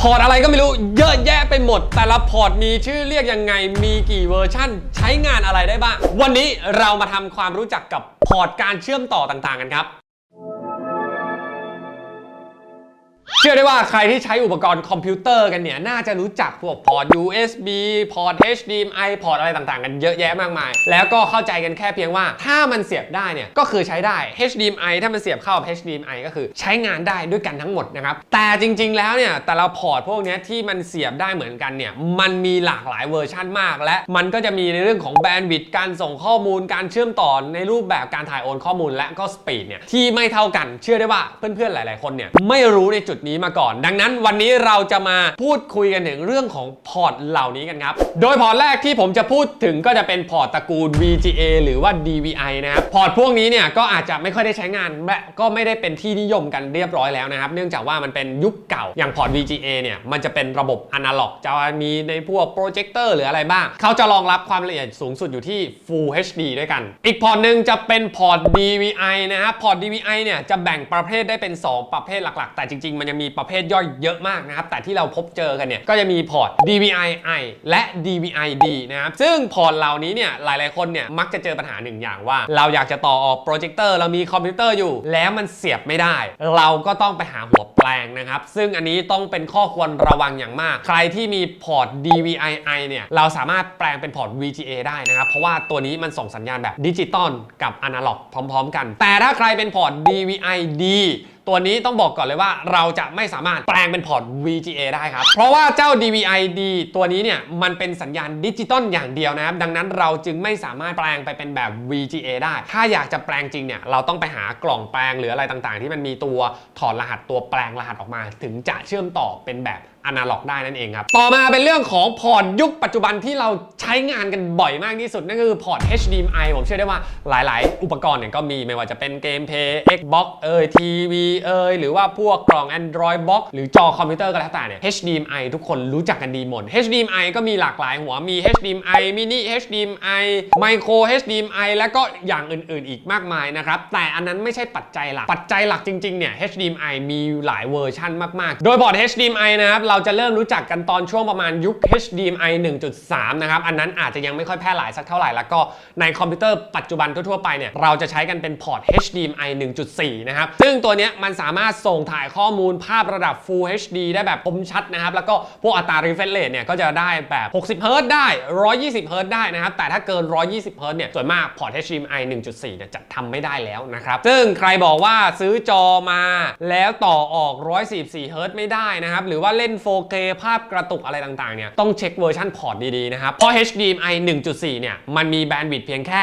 พอร์ตอะไรก็ไม่รู้เยอะแยะไปหมด แต่ละพอร์ตมีชื่อเรียกยังไง มีกี่เวอร์ชั่น ใช้งานอะไรได้บ้าง วันนี้เรามาทำความรู้จักกับพอร์ตการเชื่อมต่อต่างๆกันครับ เชื่อได้ว่าใครที่ใช้อุปกรณ์คอมพิวเตอร์กันเนี่ย น่าจะรู้จักพวกพอร์ต USB พอร์ต HDMI พอร์ตอะไรต่างๆ กันเยอะแยะมากมาย แล้วก็เข้าใจกันแค่เพียงว่า ถ้ามันเสียบได้เนี่ย ก็คือใช้ได้ HDMI ถ้ามันเสียบเข้ากับ HDMI ก็คือใช้งานได้ด้วยกันทั้งหมดนะครับ แต่จริงๆ แล้วเนี่ย แต่ละพอร์ตพวกนี้ที่มันเสียบได้เหมือนกันเนี่ย มันมีหลากหลายเวอร์ชันมาก และมันก็จะมีในเรื่องของแบนด์วิดต์การส่งข้อมูล การเชื่อมต่อในรูปแบบการถ่ายโอนข้อมูลและก็สปีดเนี่ยที่ไม่เท่ากัน เชื่อได้ว่าเพื่อนๆ หลาย ๆ คนเนี่ยไม่รู้ในจุดนี้มาก่อน ดังนั้นวันนี้เราจะมาพูดคุยกันถึงเรื่องของพอร์ตเหล่านี้กันครับ โดยพอร์ตแรกที่ผมจะพูดถึงก็จะเป็นพอร์ตตระกูล VGA หรือว่า DVI นะครับ พอร์ตพวกนี้เนี่ยก็อาจจะไม่ค่อยได้ใช้งานและก็ไม่ได้เป็นที่นิยมกันเรียบร้อยแล้วนะครับ เนื่องจากว่ามันเป็นยุคเก่า อย่างพอร์ต VGA เนี่ยมันจะเป็นระบบอนาล็อก จะมีในพวกโปรเจคเตอร์หรืออะไรบ้าง เขาจะรองรับความละเอียดสูงสุดอยู่ที่ Full HD ด้วยกัน อีกพอร์ตหนึ่งจะเป็นพอร์ต DVI นะครับ พอร์ต DVI เนี่ยจะแบ่งประเภทได้เป็น 2 ประเภทหลักๆ แต่จริงๆมันยังมีประเภทย่อยเยอะมากนะครับ แต่ที่เราพบเจอกันเนี่ย ก็จะมีพอร์ต DVI I และ DVI D นะครับ ซึ่งพอร์ตเหล่านี้เนี่ย หลายๆคนเนี่ย มักจะเจอปัญหาหนึ่งอย่างว่า เราอยากจะต่อออกโปรเจคเตอร์เรามีคอมพิวเตอร์อยู่ แล้วมันเสียบไม่ได้ เราก็ต้องไปหาหัวแปลงนะครับ ซึ่งอันนี้ต้องเป็นข้อควรระวังอย่างมาก ใครที่มีพอร์ต DVI I เนี่ย เราสามารถแปลงเป็นพอร์ต VGA ได้นะครับ เพราะว่าตัวนี้มันส่งสัญญาณแบบดิจิตอลกับอนาล็อกพร้อม ๆ กัน แต่ถ้าใครเป็นพอร์ต DVI D ตัวนี้ต้องบอกก่อนเลยว่าเราจะไม่สามารถแปลงเป็นพอร์ต VGA ได้ครับ เพราะว่าเจ้า DVI D ตัวนี้เนี่ยมันเป็นสัญญาณดิจิตอลอย่างเดียวนะครับ ดังนั้นเราจึงไม่สามารถแปลงไปเป็นแบบ VGA ได้ ถ้าอยากจะแปลงจริงเนี่ยเราต้องไปหากล่องแปลงหรืออะไรต่างๆ ที่มันมีตัวถอดรหัสตัวแปลงรหัสออกมา ถึงจะเชื่อมต่อเป็นแบบ อนาล็อกได้นั่นเองครับ ต่อมาเป็นเรื่องของพอร์ตยุคปัจจุบันที่เราใช้งานกันบ่อยมากที่สุด นั่นก็คือพอร์ต HDMI ผมเชื่อได้ว่าหลายๆ อุปกรณ์เนี่ยก็มีไม่ว่าจะเป็นเกมเพย์ Xbox เอ่ยทีวีเอ่ยหรือว่าพวกกล่อง Android Box หรือจอคอมพิวเตอร์ก็แล้วแต่เนี่ย HDMI ทุกคนรู้จักกันดีหมด HDMI ก็มีหลากหลายหัวมี HDMI mini HDMI micro HDMI และก็อย่างอื่น ๆ อีกมากมายนะครับแต่อันนั้นไม่ใช่ปัจจัยหลักปัจจัยหลักจริงๆเนี่ย HDMI มีหลายเวอร์ชันมากๆ โดยพอร์ต HDMI นะครับเราจะเริ่มรู้จักกันตอนช่วงประมาณยุค HDMI 1.3 นะครับ อันนั้นอาจจะยังไม่ค่อยแพร่หลายสักเท่าไหร่ แล้วก็ในคอมพิวเตอร์ปัจจุบันทั่วๆไปเนี่ย เราจะใช้กันเป็นพอร์ต HDMI 1.4 นะครับ ซึ่งตัวนี้มันสามารถส่งถ่ายข้อมูลภาพระดับ Full HD ได้แบบคมชัดนะครับ แล้วก็พวกอัตรา refresh rate เนี่ยก็จะได้แบบ 60 Hz ได้ 120 Hz ได้นะครับ แต่ถ้าเกิน 120 Hz เนี่ยส่วนมากพอร์ต HDMI 1.4 เนี่ยจะทำไม่ได้แล้วนะครับซึ่งใครบอกว่าซื้อจอมาแล้วต่อออก 144 Hz ไม่ได้นะครับหรือว่าเล่น 4K ภาพกระตุกอะไรต่างๆ เนี่ย ต้องเช็คเวอร์ชันพอร์ตดี ๆ นะครับ เพราะ HDMI 1.4 เนี่ย มันมีแบนด์วิดต์เพียงแค่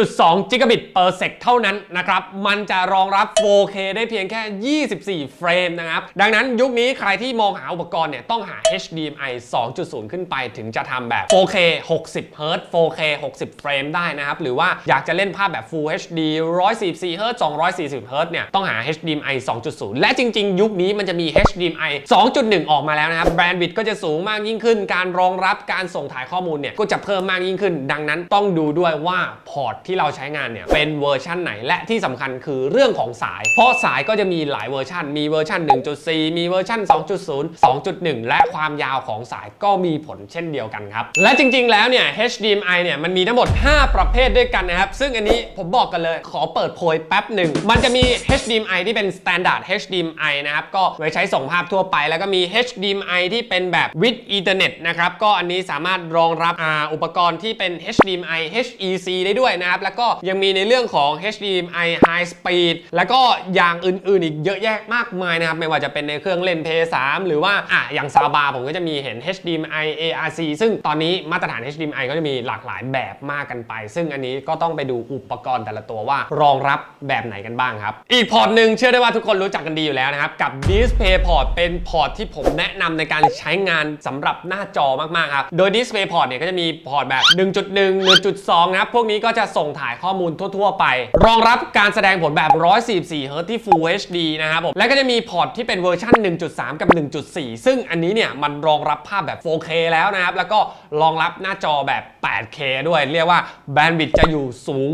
10.2 Gigabit per sec เท่านั้นนะครับ มันจะรองรับ 4K ได้เพียงแค่ 24 เฟรมนะครับ ดังนั้นยุคนี้ใครที่มองหาอุปกรณ์เนี่ย ต้องหา HDMI 2.0 ขึ้นไปถึงจะทำแบบ 4K 60 Hz 4K 60 เฟรมได้นะครับ หรือว่าอยากจะเล่นภาพแบบ Full HD 144 Hz 240 Hz เนี่ย ต้องหา HDMI 2.0 และจริง ๆ ยุคนี้มันจะมี HDMI 2.1 ออกมาแล้วนะครับแบรนด์วิดก็จะสูงมากยิ่งขึ้น การรองรับการส่งถ่ายข้อมูลเนี่ยก็จะเพิ่มมากยิ่งขึ้น ดังนั้นต้องดูด้วยว่าพอร์ตที่เราใช้งานเนี่ยเป็นเวอร์ชันไหน และที่สำคัญคือเรื่องของสาย เพราะสายก็จะมีหลายเวอร์ชันมีเวอร์ชัน1.4 มีเวอร์ชัน2.0 2.1 และความยาวของสายก็มีผลเช่นเดียวกันครับและจริง ๆ แล้วเนี่ย HDMI เนี่ยมันมีทั้งหมด 5 ประเภทด้วยกันนะครับซึ่งอันนี้ผมบอกกันเลยขอเปิดโพยแป๊บหนึ่งมันจะมี HDMI ที่เป็น standard HDMI นะครับก็ไว้ใช้ส่งภาพทั่วไปแล้วก็มี HDMI ที่เป็นแบบ with Ethernet นะครับ ก็อันนี้สามารถรองรับอ,อุปกรณ์ที่เป็น HDMI HEC ได้ด้วยนะครับ แล้วก็ยังมีในเรื่องของ HDMI High Speed แล้วก็อย่างอื่นๆ อีกเยอะแยะมากมายนะครับ ไม่ว่าจะเป็นในเครื่องเล่น Play 3หรือว่าอะอย่างซาบาผมก็จะมีเห็น HDMI ARC ซึ่งตอนนี้มาตรฐาน HDMI ก็จะมีหลากหลายแบบมากกันไป ซึ่งอันนี้ก็ต้องไปดูอุปกรณ์แต่ละตัวว่ารองรับแบบไหนกันบ้างครับ อีกพอร์ตหนึ่งเชื่อได้ว่าทุกคนรู้จักกันดีอยู่แล้วนะครับ กับ Display Port เป็นพอร์ตที่ผมแนะนำในการใช้งานสำหรับหน้าจอมากๆครับ โดย Display Port เนี่ยก็จะมีพอร์ตแบบ 1.1 1.2 นะครับ พวกนี้ก็จะส่งถ่ายข้อมูลทั่ว ๆ ไป รองรับการแสดงผลแบบ 144 Hz ที่ Full HD นะครับผม และก็จะมีพอร์ตที่เป็นเวอร์ชัน1.3 กับ 1.4 ซึ่งอันนี้เนี่ยมันรองรับภาพแบบ 4K แล้วนะครับ แล้วก็รองรับหน้าจอแบบ 8K ด้วย เรียกว่าแบนด์วิดต์จะอยู่สูง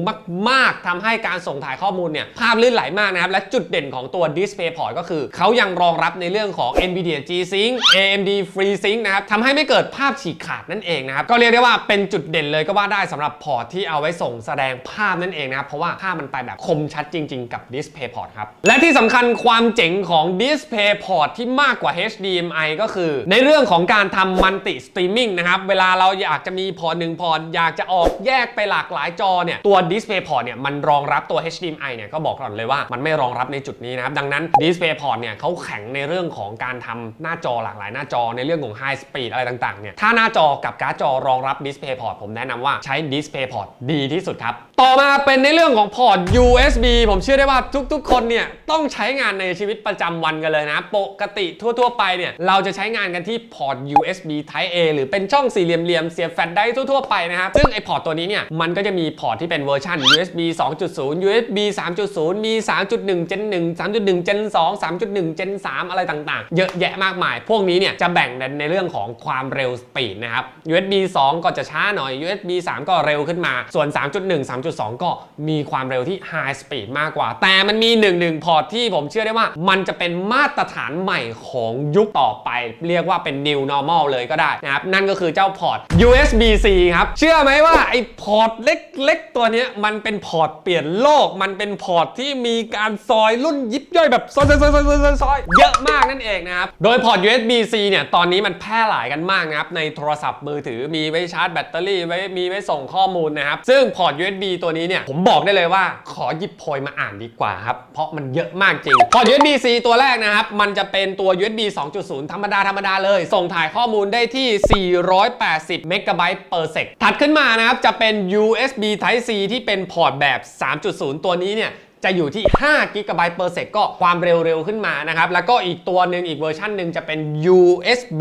มาก ๆ ทำให้การส่งถ่ายข้อมูลเนี่ยภาพลื่นไหลมากนะครับ และจุดเด่นของตัว Display Port ก็คือเขายังรองรับในเรื่องของ NVIDIA G Sync FreeSync AMD FreeSync นะครับทำให้ไม่เกิดภาพฉีกขาดนั่นเองนะครับก็เรียกได้ว่าเป็นจุดเด่นเลยก็ว่าได้สำหรับพอร์ตที่เอาไว้ส่งแสดงภาพนั่นเองนะครับเพราะว่าภาพมันไปแบบคมชัดจริง ๆ กับ DisplayPort ครับและที่สำคัญความเจ๋งของ DisplayPort ที่มากกว่า HDMI ก็คือ ในเรื่องของการทำ Multi Streaming นะครับเวลาเราอยากจะมีพอร์ตหนึ่งพอร์ตอยากจะออกแยกไปหลากหลายจอเนี่ยตัว DisplayPort เนี่ยมันรองรับตัว HDMI เนี่ยก็บอกก่อนเลยว่ามันไม่รองรับในจุดนี้นะครับดังนั้น DisplayPort เนี่ยเขาแข็งในเรื่องของการทำหน้าจอหลากหลายหน้าจอในเรื่องของ High Speed อะไรต่างๆเนี่ยถ้าหน้าจอกับการ์ดจอรองรับ DisplayPort ผมแนะนำว่าใช้ DisplayPort ดีที่สุดครับ ต่อมาเป็นในเรื่องของพอร์ต USB ผมเชื่อได้ว่าทุกๆ คนเนี่ยต้องใช้งานในชีวิตประจำวันกันเลยนะ ปกติทั่วๆ ไปเนี่ยเราจะใช้งานกันที่พอร์ต USB Type A หรือเป็นช่องสี่เหลี่ยมๆเสียบแฟลชได้ทั่วๆไปนะครับซึ่งไอพอร์ตตัวนี้เนี่ยมันก็จะมีพอร์ตที่เป็นเวอร์ชัน USB 2.0 USB 3.0 มี 3.1 Gen 1 3.1 Gen 2 3.1 Gen 3 อะไรต่างๆ เยอะแยะมากมายพวกนี้เนี่ยจะแบ่งในเรื่องของความเร็วสปีดนะครับ USB 2 ก็จะช้าหน่อย USB 3 ก็เร็วขึ้นมา ส่วน 3.1 3.2 ก็มีความเร็วที่ High Speed มากกว่า แต่มันมีหนึ่งหนึ่งพอร์ตที่ผมเชื่อได้ว่า มันจะเป็นมาตรฐานใหม่ของยุคต่อไป เรียกว่าเป็น new normal เลยก็ได้นะครับ นั่นก็คือเจ้าพอร์ต USB-C ครับ เชื่อไหมว่าไอ้พอร์ตเล็กๆ ตัวนี้มันเป็นพอร์ตเปลี่ยนโลก มันเป็นพอร์ตที่มีการซอยรุ่นยิบย่อยแบบซอยซอยซอยซอยซอยซอยเยอะมากนั่นเองนะครับ โดยพอร์ต USB-C เนี่ยตอนนี้มันแพร่หลายกันมากนะครับในโทรศัพท์มือถือมีไว้ชาร์จแบตเตอรี่ไว้มีไว้ส่งข้อมูลนะครับซึ่งพอร์ต USB ตัวนี้เนี่ยผมบอกได้เลยว่าขอหยิบโพยมาอ่านดีกว่าครับเพราะมันเยอะมากจริงพอร์ต USB-C ตัวแรกนะครับมันจะเป็นตัว USB 2.0 ธรรมดาธรรมดาเลย ส่งถ่ายข้อมูลได้ที่ 480เมกะไบต์ per sec ถัดขึ้นมานะครับจะเป็น USB Type C ที่เป็นพอร์ตแบบ 3.0 ตัวนี้เนี่ย จะอยู่ที่5 g b per sec ก็ความเร็วๆขึ้นมานะครับ แล้วก็อีกตัวหนึ่งอีกเวอร์ชันหนึ่งจะเป็น USB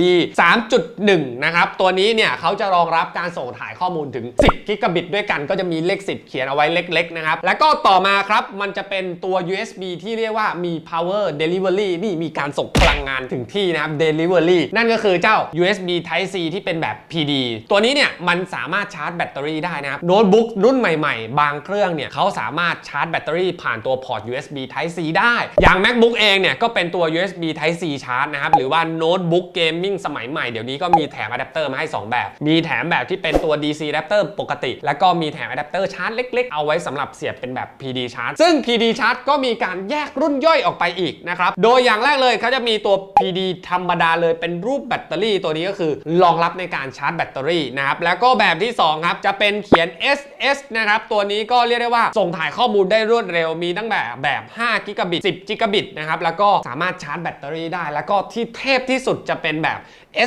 3.1 นะครับ ตัวนี้เนี่ยเขาจะรองรับการส่งถ่ายข้อมูลถึง 10 g b ด้วยกัน ก็จะมีเลข 10 เขียนเอาไว้เล็กๆนะครับ แล้วก็ต่อมาครับ มันจะเป็นตัว USB ที่เรียกว่ามี power delivery นี่มีการส่งพลังงานถึงที่นะครับ delivery นั่นก็คือเจ้า USB Type C ที่เป็นแบบ PD ตัวนี้เนี่ยมันสามารถชาร์จแบตเตอรี่ได้นะครับโน้ตบุ๊กรุ่นใหม่ๆ บางเครื่องเนี่ยเขาสามารถชาร์จแบตเตอรี่ผ่าน่านตัวพอร์ต USB Type C ได้ อย่าง MacBook เองเนี่ยก็เป็นตัว USB Type C ชาร์จนะครับ หรือว่าโน้ตบุ๊กเกมมิ่งสมัยใหม่เดี๋ยวนี้ก็มีแถมอะแดปเตอร์มาให้ 2 แบบ มีแถมแบบที่เป็นตัว DC adapter ปกติ แล้วก็มีแถมอะแดปเตอร์ชาร์จเล็ก ๆ เอาไว้สำหรับเสียบเป็นแบบ PD ชาร์จซึ่ง PD ชาร์จก็มีการแยกรุ่นย่อยออกไปอีกนะครับ โดยอย่างแรกเลยเขาจะมีตัว PD ธรรมดาเลยเป็นรูปแบตเตอรี่ตัวนี้ก็คือรองรับในการชาร์จแบตเตอรี่นะครับแล้วก็แบบที่สองครับจะเป็นเขียน SS นะครับตัวนี้ก็เรียกได้ว่าส่งถ่ายข้อมูลได้รวดเร็วมีตั้งแต่แบบ5กิกะบิต10กิกะบิตนะครับแล้วก็สามารถชาร์จแบตเตอรี่ได้ แล้วก็ที่เทพที่สุดจะเป็นแบบ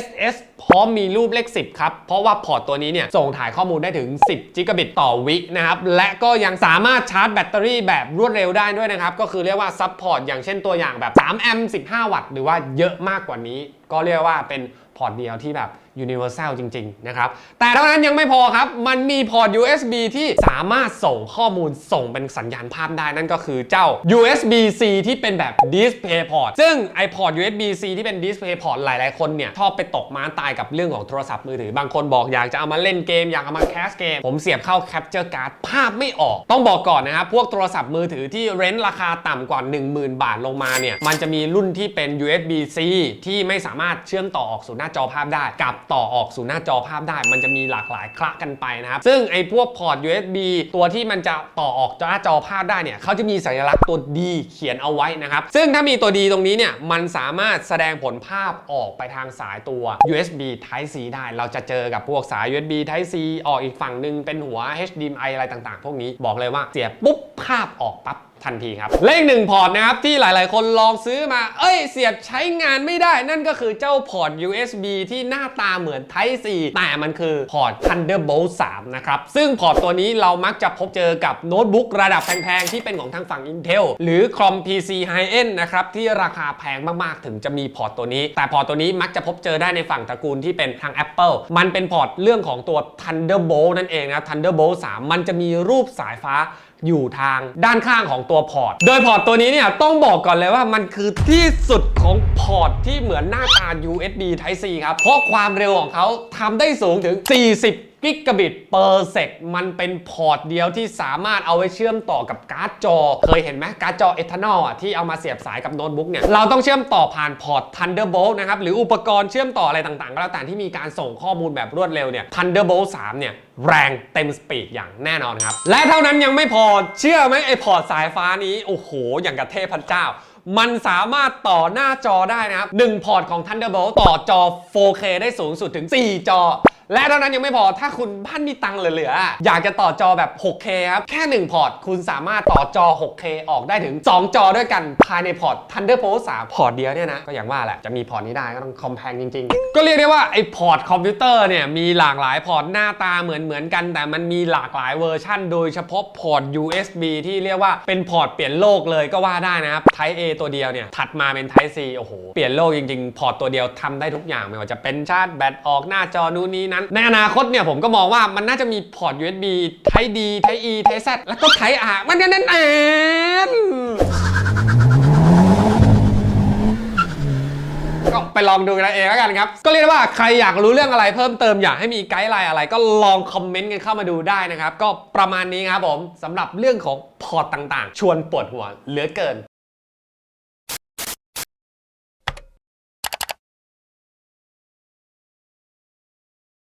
SS พร้อมมีรูปเลข 10 ครับ เพราะว่าพอร์ตตัวนี้เนี่ย ส่งถ่ายข้อมูลได้ถึง 10กิกะบิตต่อวินะครับ และก็ยังสามารถชาร์จแบตเตอรี่แบบรวดเร็วได้ด้วยนะครับ ก็คือเรียกว่าซัพพอร์ตอย่างเช่นตัวอย่างแบบ3แอมป์15 วัตต์ หรือว่าเยอะมากกว่านี้ ก็เรียกว่าเป็น อร์ตเดียวที่แบบ universal จริง ๆ นะครับ แต่เท่านั้นยังไม่พอครับ มันมีพอร์ต USB ที่สามารถส่งข้อมูลส่งเป็นสัญญาณภาพได้นั่นก็คือเจ้า USB-C ที่เป็นแบบ Display Port ซึ่งไอพอร์ต USB-C ที่เป็น Display Port หลาย ๆ คนเนี่ย ชอบไปตกม้าตายกับเรื่องของโทรศัพท์มือถือ บางคนบอกอยากจะเอามาเล่นเกม อยากเอามาแคสเกม ผมเสียบเข้า Capture Card ภาพไม่ออก ต้องบอกก่อนนะครับ พวกโทรศัพท์มือถือที่เรนต์ราคาต่ำกว่า 10,000 บาทลงมาเนี่ย มันจะมีรุ่นที่เป็น USB-C ที่ไม่สามารถเชื่อมต่อออกสู่หน้าจอภาพได้กับต่อออกสู่หน้าจอภาพได้ มันจะมีหลากหลายคละกันไปนะครับ ซึ่งไอ้พวกพอร์ต USB ตัวที่มันจะต่อออกหน้าจอภาพได้เนี่ยเขาจะมีสัญลักษณ์ตัว D เขียนเอาไว้นะครับ ซึ่งถ้ามีตัว D ตรงนี้เนี่ยมันสามารถแสดงผลภาพออกไปทางสายตัว USB Type C ได้ เราจะเจอกับพวกสาย USB Type C ออกอีกฝั่งหนึ่งเป็นหัว HDMI อะไรต่างๆ พวกนี้บอกเลยว่าเสียบปุ๊บภาพออกปั๊บ ทันทีครับ เลขหนึ่งพอร์ตนะครับ ที่หลายๆ คนลองซื้อมา เอ้ย เสียบใช้งานไม่ได้ นั่นก็คือเจ้าพอร์ต USB ที่หน้าตาเหมือน Type C แต่มันคือพอร์ต Thunderbolt 3 นะครับ ซึ่งพอร์ตตัวนี้เรามักจะพบเจอกับโน้ตบุ๊กระดับแพง ๆ ที่เป็นของทางฝั่ง Intel หรือคอม PC High End นะครับ ที่ราคาแพงมาก ๆ ถึงจะมีพอร์ตตัวนี้ แต่พอร์ตตัวนี้มักจะพบเจอได้ในฝั่งตระกูลที่เป็นทาง Apple มันเป็นพอร์ตเรื่องของตัว Thunderbolt นั่นเองนะ Thunderbolt 3 มันจะมีรูปสายฟ้า อยู่ทางด้านข้างของตัวพอร์ต โดยพอร์ตตัวนี้เนี่ยต้องบอกก่อนเลยว่ามันคือที่สุดของพอร์ตที่เหมือนหน้าตา USB Type C ครับ เพราะความเร็วของเขาทำได้สูงถึง 40 กิกะบิตเปอร์เซกมันเป็นพอร์ตเดียวที่สามารถเอาไว้เชื่อมต่อกับการ์ดจอ เคยเห็นไหมการ์ดจอเอทานอลอะที่เอามาเสียบสายกับโน้ตบุ๊กเนี่ย เราต้องเชื่อมต่อผ่านพอร์ต Thunderbolt นะครับ หรืออุปกรณ์เชื่อมต่ออะไรต่างๆ ก็แล้วแต่ที่มีการส่งข้อมูลแบบรวดเร็วเนี่ย Thunderbolt 3 เนี่ยแรงเต็มสปีดอย่างแน่นอนครับ และเท่านั้นยังไม่พอเชื่อไหมไอพอร์ตสายฟ้านี้โอ้โห อย่างกับเทพเจ้ามันสามารถต่อหน้าจอได้นะครับ 1 พอร์ตของ Thunderbolt ต่อจอ 4K ได้สูงสุดถึง 4 จอ และเท่านั้นยังไม่พอถ้าคุณบ้านมีตังค์เหลือๆออยากจะต่อจอแบบ 6K ครับแค่ 1 พอร์ต คุณสามารถต่อจอ 6K ออกได้ถึง 2 จอด้วยกันภายในพอร์ต Thunderbolt 3พอร์ตเดียวเนี่ยนะ ก็อย่างว่าแหละ จะมีพอร์ตนี้ได้ก็ต้องคอมแพงจริงๆ ก็เรียกได้ว่าไอ้พอร์ตคอมพิวเตอร์เนี่ยมีหลากหลายพอร์ตหน้าตาเหมือนเหมือนๆกัน แต่มันมีหลากหลายเวอร์ชั่น โดยเฉพาะพอร์ต USB ที่เรียกว่าเป็นพอร์ตเปลี่ยนโลกเลยก็ว่าได้นะครับ Type A ตัวเดียวเนี่ยถัดมาเป็น Type C โอ้โหเปลี่ยนโลกจริงๆ พอร์ตตัวเดียวทำได้ทุกอย่างไม่ว่าจะเป็นชาร์จแบตออกหน้าจอนู้นนี้นั้นในอนาคตเนี่ยผมก็มองว่ามันน่าจะมีพอร์ต USB Type D Type E Type Z แล้วก็ Type R มันนั่นเองก็ไปลองดูกันเองแล้วกันครับ ก็เรียกได้ว่าใครอยากรู้เรื่องอะไรเพิ่มเติมอยากให้มีไกด์ไลน์อะไรก็ลองคอมเมนต์กันเข้ามาดูได้นะครับ ก็ประมาณนี้ครับผมสำหรับเรื่องของพอร์ตต่างๆ ชวนปวดหัวเหลือเกิน